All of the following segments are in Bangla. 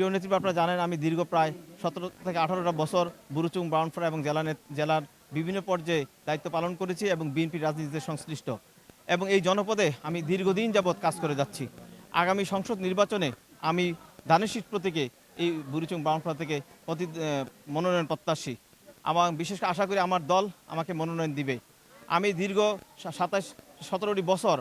প্রিয় নেতৃত্ব আপনারা জানেন আমি দীর্ঘ প্রায় সতেরো থেকে আঠারোটা বছর বুরুচুং ব্রাউনফাড়া এবং জেলা জেলার বিভিন্ন পর্যায়ে দায়িত্ব পালন করেছি এবং বিএনপি রাজনীতিতে সংশ্লিষ্ট। এবং এই জনপদে আমি দীর্ঘদিন যাবৎ কাজ করে যাচ্ছি। আগামী সংসদ নির্বাচনে আমি দানেশির প্রতীকে এই বুরুচুং ব্রাউনফাড়া থেকে প্রতি মনোনয়ন প্রত্যাশী। আমার বিশেষ আশা করি আমার দল আমাকে মনোনয়ন দিবে। আমি দীর্ঘ সাতাশ, সতেরোটি বছর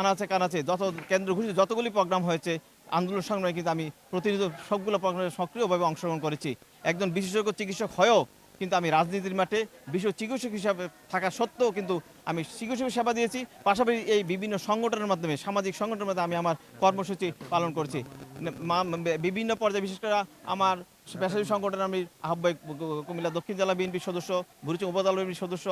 আনাচে কানাচে যত কেন্দ্র ঘুষিত যতগুলি প্রোগ্রাম হয়েছে আন্দোলন সংগ্রামে কিন্তু আমি প্রতিনিধিত্ব সবগুলো প্রোগ্রামে সক্রিয়ভাবে অংশগ্রহণ করেছি। একজন বিশেষজ্ঞ চিকিৎসক হয়েও কিন্তু আমি রাজনীতির মাঠে বিশ্ব চিকিৎসক হিসাবে থাকা সত্ত্বেও কিন্তু আমি চিকিৎসক সেবা দিয়েছি। পাশাপাশি এই বিভিন্ন সংগঠনের মাধ্যমে, সামাজিক সংগঠনের মাধ্যমে আমি আমার কর্মসূচি পালন করছি। বিভিন্ন পর্যায়ে বিশেষ করে আমার পেশাজীবী সংগঠনের আমি আহ্বায়ক কুমিল্লা দক্ষিণ জেলা বিএনপির সদস্য বুড়িচং উপজেলা বিএনপির সদস্য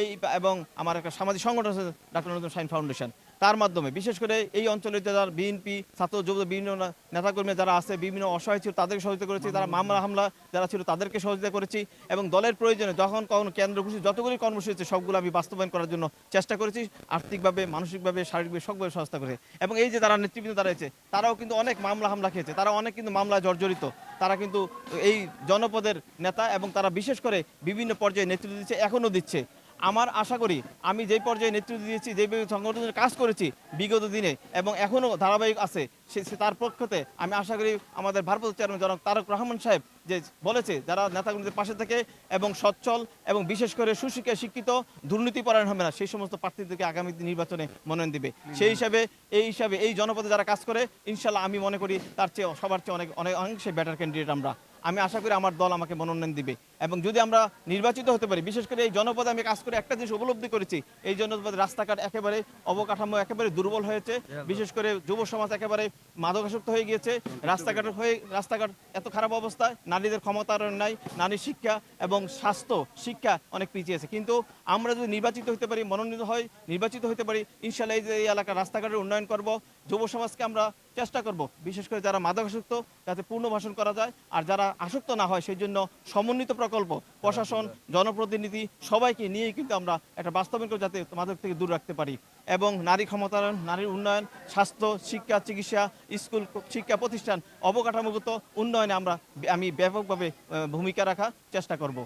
এই এবং আমার একটা সামাজিক সংগঠন আছে, ডাক্তার নজরুল সাইন ফাউন্ডেশন তার মাধ্যমে, বিশেষ করে এই অঞ্চলের যারা বিএনপি, ছাত্র যুব বিভিন্ন নেতাকর্মী যারা আছে, বিভিন্ন অসহায় ছিল, তাদেরকে সহযোগিতা করেছি, তারা মামলা, হামলা যারা ছিল, তাদেরকে সহযোগিতা করেছি এবং দলের প্রয়োজনে যখন কখনো কেন্দ্র খুশি যতগুলি কর্মসূচি সবগুলো আমি বাস্তবায়ন করার জন্য চেষ্টা করেছি, আর্থিকভাবে, মানসিকভাবে, শারীরিকভাবে, সবভাবে সহায়তা করেছে। এবং এই যে তারা নেতৃবৃন্দ দাঁড়িয়েছে তারাও কিন্তু অনেক মামলা, হামলা খেয়েছে, তারা অনেক কিন্তু মামলায় জর্জরিত। তারা কিন্তু এই জনপদের নেতা এবং তারা বিশেষ করে বিভিন্ন পর্যায়ে নেতৃত্ব দিচ্ছে, এখনও দিচ্ছে। আমার আশা করি আমি যেই পর্যায়ে নেতৃত্ব দিয়েছি, যেই সংগঠনের কাজ করেছি বিগত দিনে এবং এখনও ধারাবাহিক আছে, সে তার পক্ষতে আমি আশা করি আমাদের ভারপ্রাপ্ত চেয়ারম্যান জনাব তারক রহমান সাহেব যে বলেছে, যারা নেতাকর্মীদের পাশে থাকে এবং সচ্ছল এবং বিশেষ করে সুশিক্ষা শিক্ষিত দুর্নীতি পরায়ণ হবে না, সেই সমস্ত প্রার্থীদেরকে আগামী নির্বাচনে মনোনয়ন দিবে। সেই হিসাবে, এই হিসাবে, এই জনপদে যারা কাজ করে ইনশাল্লাহ আমি মনে করি তার চেয়ে, সবার চেয়ে অনেক অনেক অংশে ব্যাটার ক্যান্ডিডেট আমরা। আমি আশা করি আমার দল আমাকে মনোনয়ন দিবে। এবং যদি আমরা নির্বাচিত হতে পারি বিশেষ করে এই জনপদে আমি কাজ করে একটা জিনিস উপলব্ধি করেছি এই জনপদে রাস্তাঘাট একেবারে অবকাঠামো একেবারে দুর্বল হয়েছে বিশেষ করে যুব সমাজ একেবারে মাদকাসক্ত হয়ে গিয়েছে রাস্তাঘাট হয়ে রাস্তাঘাট এত খারাপ অবস্থায় নারীদের ক্ষমতায়ন নাই নারীর শিক্ষা এবং স্বাস্থ্য শিক্ষা অনেক পিছিয়েছে কিন্তু আমরা যদি নির্বাচিত হতে পারি মনোনীত হয় নির্বাচিত হতে পারি ইনশাল্লাহ এই যে এই এলাকার রাস্তাঘাটের উন্নয়ন করব যুব সমাজকে আমরা চেষ্টা করব বিশেষ করে যারা মাদকাসক্ত যাতে পুনর্বাসন করা যায় আর যারা আসক্ত না হয় সেই জন্য সমন্বিত প্রকল্প, প্রশাসন, জনপ্রতিনিধি সবাইকে নিয়েই কিন্তু আমরা একটা বাস্তবায়ন করে যাতে মাদক থেকে দূর রাখতে পারি। এবং নারী ক্ষমতায়ন, নারীর উন্নয়ন, স্বাস্থ্য, শিক্ষা, চিকিৎসা, স্কুল, শিক্ষা প্রতিষ্ঠান অবকাঠামোগত উন্নয়নে আমরা আমি ব্যাপকভাবে ভূমিকা রাখার চেষ্টা করব।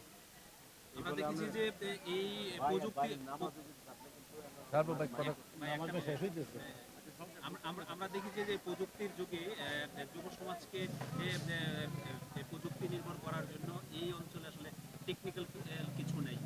আমরা দেখেছি যে প্রযুক্তির যুগে যুব সমাজকে প্রযুক্তি নির্ভর করার জন্য এই অঞ্চলে আসলে টেকনিক্যাল কিছু নেই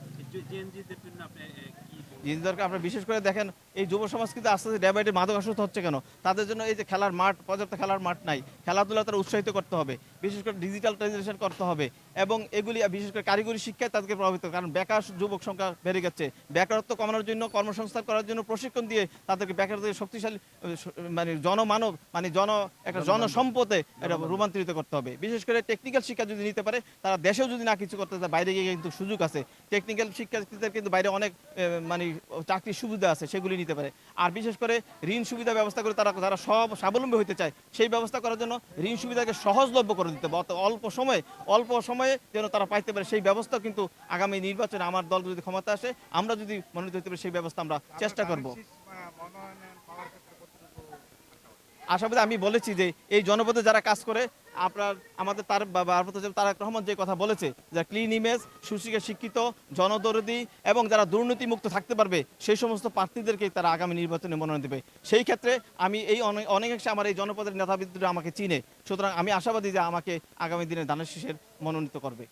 জেএনজিদের জন্য আপনি এ, কি বলবেন? জিনিসদেরকে আপনি বিশেষ করে দেখেন এই যুব সমাজ কিন্তু আস্তে আস্তে ডে বাই ডে মাদকাসক্ত হচ্ছে কেন? তাদের জন্য এই যে খেলার মাঠ পর্যাপ্ত খেলার মাঠ নাই। খেলাধুলা তারা উৎসাহিত করতে হবে। বিশেষ করে ডিজিটাল ডিজিটালাইজেশন করতে হবে। এবং এগুলি বিশেষ করে কারিগরি শিক্ষায় তাদেরকে প্রভাবিত কারণ বেকার যুবক সংখ্যা বেড়ে গেছে। বেকারত্ব কমানোর জন্য কর্মসংস্থান করার জন্য প্রশিক্ষণ দিয়ে তাদেরকে বেকার থেকে শক্তিশালী মানে জনমানব মানে জন একটা জনসম্পদে এটা রূপান্তরিত করতে হবে। বিশেষ করে টেকনিক্যাল শিক্ষা যদি নিতে পারে তারা দেশেও যদি না কিছু করতে চায় বাইরে গিয়ে কিন্তু সুযোগ আছে। টেকনিক্যাল শিক্ষার্থীদের কিন্তু বাইরে অনেক মানে চাকরির সুবিধা আছে সেগুলি নিতে পারে। আর বিশেষ করে ঋণ সুবিধা ব্যবস্থা করে তারা যারা সব স্বাবলম্বী হতে চায়, সেই ব্যবস্থা করার জন্য ঋণ সুবিধাকে সহজলভ্য করে দিতে হবে। অল্প সময়ে অল্প সময়ে যেন তারা পাইতে পারে। সেই ব্যবস্থা কিন্তু আগামী নির্বাচনে আমার দল যদি ক্ষমতা আসে, আমরা যদি মনোনীত হতে পারি, সেই ব্যবস্থা আমরা চেষ্টা করব। আশাবাদী আমি বলেছি যে, এই জনপদে যারা কাজ করে আপনার, আমাদের তার তারেক রহমান যে কথা বলেছে, যে ক্লিন ইমেজ সুশিক্ষা শিক্ষিত, জনদরদি এবং যারা দুর্নীতিমুক্ত থাকতে পারবে, সেই সমস্ত প্রার্থীদেরকেই তারা আগামী নির্বাচনে মনোনয়ন দেবে। সেই ক্ষেত্রে আমি এই অনেক অনেকাংশে আমার এই জনপদের নেতাবৃত্তিটা আমাকে চিনে। সুতরাং আমি আশাবাদী যে আমাকে আগামী দিনে দানের শীষের মনোনীত করবে।